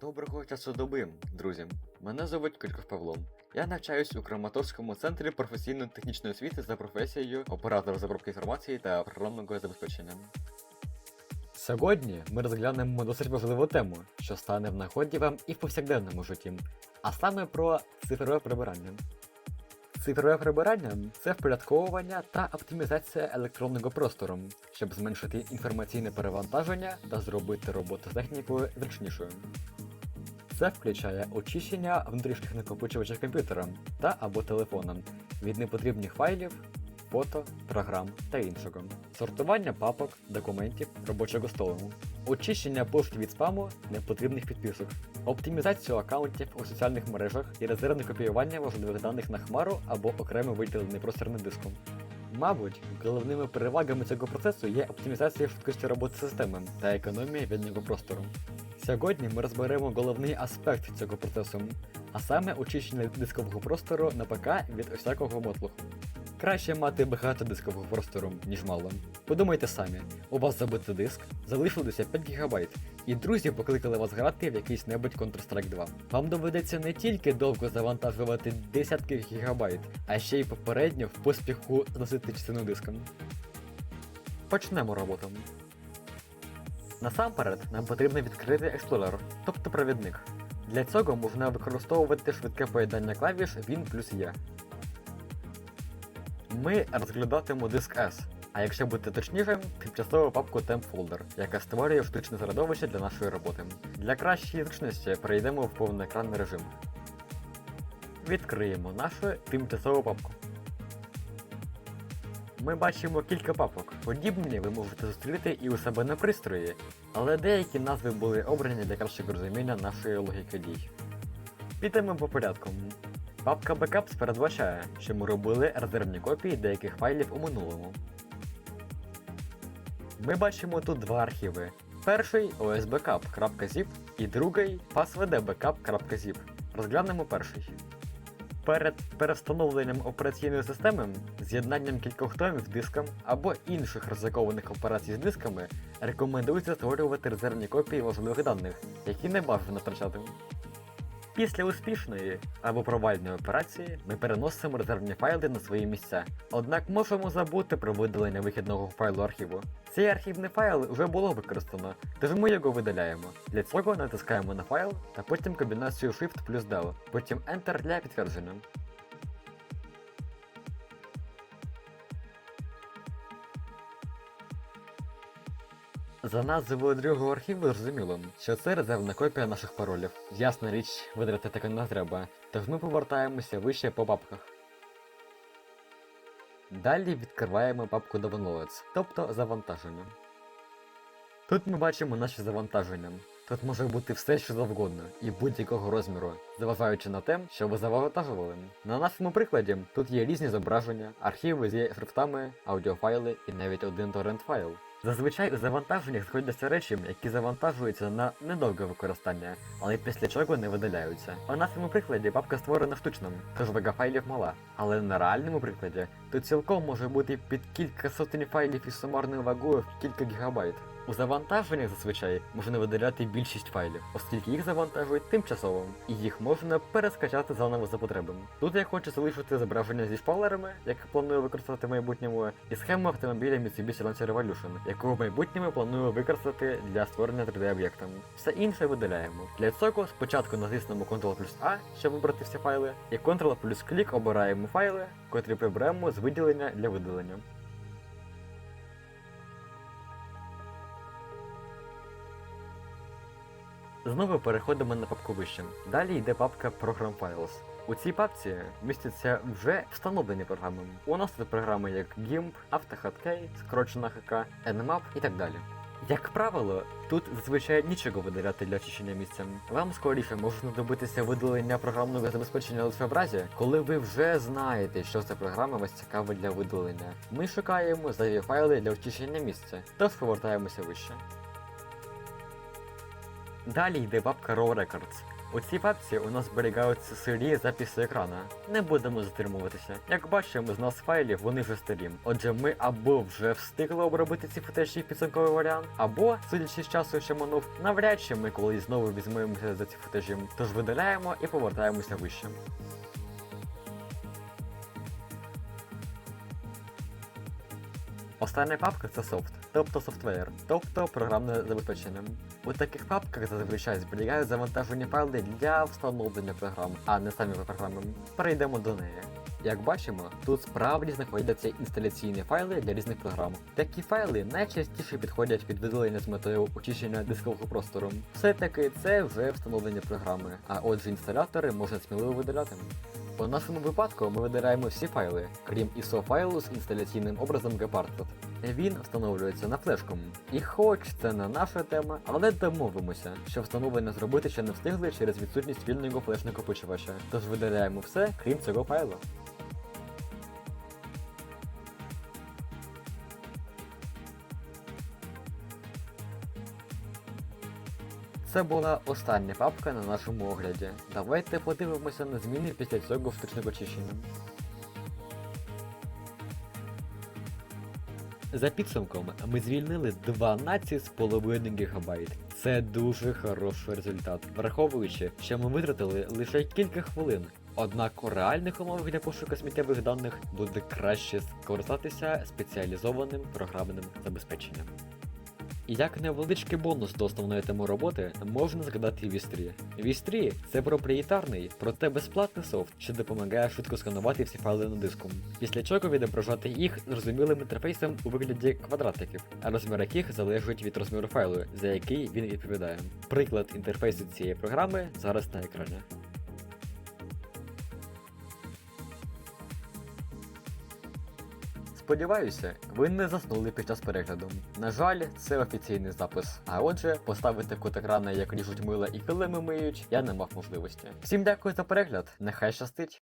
Доброго часу доби, друзі. Мене звуть Кирков Павло. Я навчаюсь у Краматорському центрі професійно-технічної освіти за професією оператор з обробки інформації та програмного забезпечення. Сьогодні ми розглянемо досить важливу тему, що стане в нагоді вам і в повсякденному житті, а саме про цифрове прибирання. Цифрове прибирання це впорядковування та оптимізація електронного простору, щоб зменшити інформаційне перевантаження та зробити роботу з технікою зручнішою. Це включає очищення внутрішніх накопичувачів комп'ютера та або телефона від непотрібних файлів, фото, програм та іншого, сортування папок, документів, робочого столу, очищення пошти від спаму, непотрібних підписок, оптимізацію аккаунтів у соціальних мережах і резервне копіювання важливих даних на хмару або окремо виділений простір на диску. Мабуть, головними перевагами цього процесу є оптимізація швидкості роботи системи та економія вільного простору. Сьогодні ми розберемо головний аспект цього процесу, а саме очищення дискового простору на ПК від усякого мотлуху. Краще мати багато дискового простору, ніж мало. Подумайте самі, у вас забитий диск, залишилося 5 ГБ, і друзі покликали вас грати в якийсь небудь Counter-Strike 2. Вам доведеться не тільки довго завантажувати десятки гігабайт, а ще й попередньо в поспіху зносити частину диска. Почнемо роботу. Насамперед нам потрібно відкрити експлорер, тобто провідник. Для цього можна використовувати швидке поєднання клавіш Win плюс E. Ми розглядатимемо диск S, а якщо бути точнішим, тимчасову папку Temp Folder, яка створює штучне середовище для нашої роботи. Для кращої зручності перейдемо в повноекранний режим. Відкриємо нашу тимчасову папку. Ми бачимо кілька папок. Подібні ви можете зустріти і у себе на пристрої, але деякі назви були обрані для кращого розуміння нашої логіки дій. Підемо по порядку. Папка Backups передбачає, що ми робили резервні копії деяких файлів у минулому. Ми бачимо тут два архіви. Перший osbackup.zip і другий passwdbackup.zip. Розглянемо перший. Перед перевстановленням операційної системи, з'єднанням кількох томів диском або інших ризикованих операцій з дисками, рекомендується створювати резервні копії важливих даних, які не бажано втрачати. Після успішної або провальної операції ми переносимо резервні файли на свої місця. Однак можемо забути про видалення вихідного файлу архіву. Цей архівний файл вже було використано, тож ми його видаляємо. Для цього натискаємо на файл та потім комбінацію Shift плюс Del, потім Enter для підтвердження. За назвою другого архіву зрозуміло, що це резервна копія наших паролів. Ясна річ, видрати таке не треба, тож ми повертаємося вище по папках. Далі відкриваємо папку Downloads, тобто завантаження. Тут ми бачимо наші завантаження. Тут може бути все, що завгодно, і будь-якого розміру, зважаючи на те, що ви завантажували. На нашому прикладі тут є різні зображення, архіви зі шрифтами, аудіофайли і навіть один торрент файл. Зазвичай у завантаженнях знаходяться речі, які завантажуються на недовге використання, але після чого не видаляються. У нашому прикладі папка створена штучно, тож вага файлів мала. Але на реальному прикладі тут цілком може бути під кілька сотень файлів із сумарною вагою в кілька гігабайт. У завантаженнях зазвичай можна видаляти більшість файлів, оскільки їх завантажують тимчасово, і їх можна перескачати заново за потребами. Тут я хочу залишити зображення зі шпалерами, яке планую використати в майбутньому, і схему автомобіля Mitsubishi Lancer Revolution, яку в майбутньому планую використати для створення 3D-об'єкта. Все інше видаляємо. Для цього спочатку натиснемо Ctrl плюс A, щоб вибрати всі файли, і Ctrl плюс клік обираємо файли, котрі приберемо з виділення для видалення. Знову переходимо на папку вище. Далі йде папка Program Files. У цій папці містяться вже встановлені програми. У нас тут програми як GIMP, AutoHotKey, скорочена HK, Nmap і так далі. Як правило, тут зазвичай нічого видаляти для очищення місця. Вам скоріше може знадобитися видалення програмного забезпечення лише в разі, коли ви вже знаєте, що ця програма вас цікавить для видалення. Ми шукаємо зайві файли для очищення місця, тож повертаємося вище. Далі йде папка Raw Records. У цій папці у нас зберігаються сирі записи екрана. Не будемо затримуватися. Як бачимо, з нас файлів вони вже старі. Отже, ми або вже встигли обробити ці футажі в підсумковий варіант, або, судячи з часу, що минув, навряд чи ми колись знову візьмемося за ці футажі. Тож видаляємо і повертаємося вище. Остання папка це софт, тобто софтвер, тобто програмне забезпечення. У таких папках зазвичай зберігають завантажені файли для встановлення програм, а не самі програми. Перейдемо до неї. Як бачимо, тут справді знаходяться інсталяційні файли для різних програм. Такі файли найчастіше підходять під видалення з метою очищення дискового простору. Все-таки це вже встановлення програми, а отже інсталятори можна сміливо видаляти. У нашому випадку ми видираємо всі файли, крім ISO файлу з інсталяційним образом Gepardlet. Він встановлюється на флешку. І хоч це не наша тема, але домовимося, що встановлення зробити ще не встигли через відсутність вільного флеш-накопичувача. Тож видаляємо все, крім цього файлу. Це була остання папка на нашому огляді. Давайте подивимося на зміни після цього штучного очищення. За підсумком, ми звільнили 12,5 ГБ. Це дуже хороший результат, враховуючи, що ми витратили лише кілька хвилин. Однак у реальних умовах для пошуку сміттєвих даних буде краще скористатися спеціалізованим програмним забезпеченням. І як невеличкий бонус до основної теми роботи можна згадати Вістрі. Вістрі це проприєтарний, проте безплатний софт, що допомагає швидко сканувати всі файли на диску, після чого відображати їх зрозумілим інтерфейсом у вигляді квадратиків, розмір яких залежить від розміру файлу, за який він відповідає. Приклад інтерфейсу цієї програми зараз на екрані. Сподіваюся, ви не заснули під час перегляду. На жаль, це офіційний запис. А отже, поставити кут екрана, як ріжуть мила і килими миють, я не мав можливості. Всім дякую за перегляд, нехай щастить!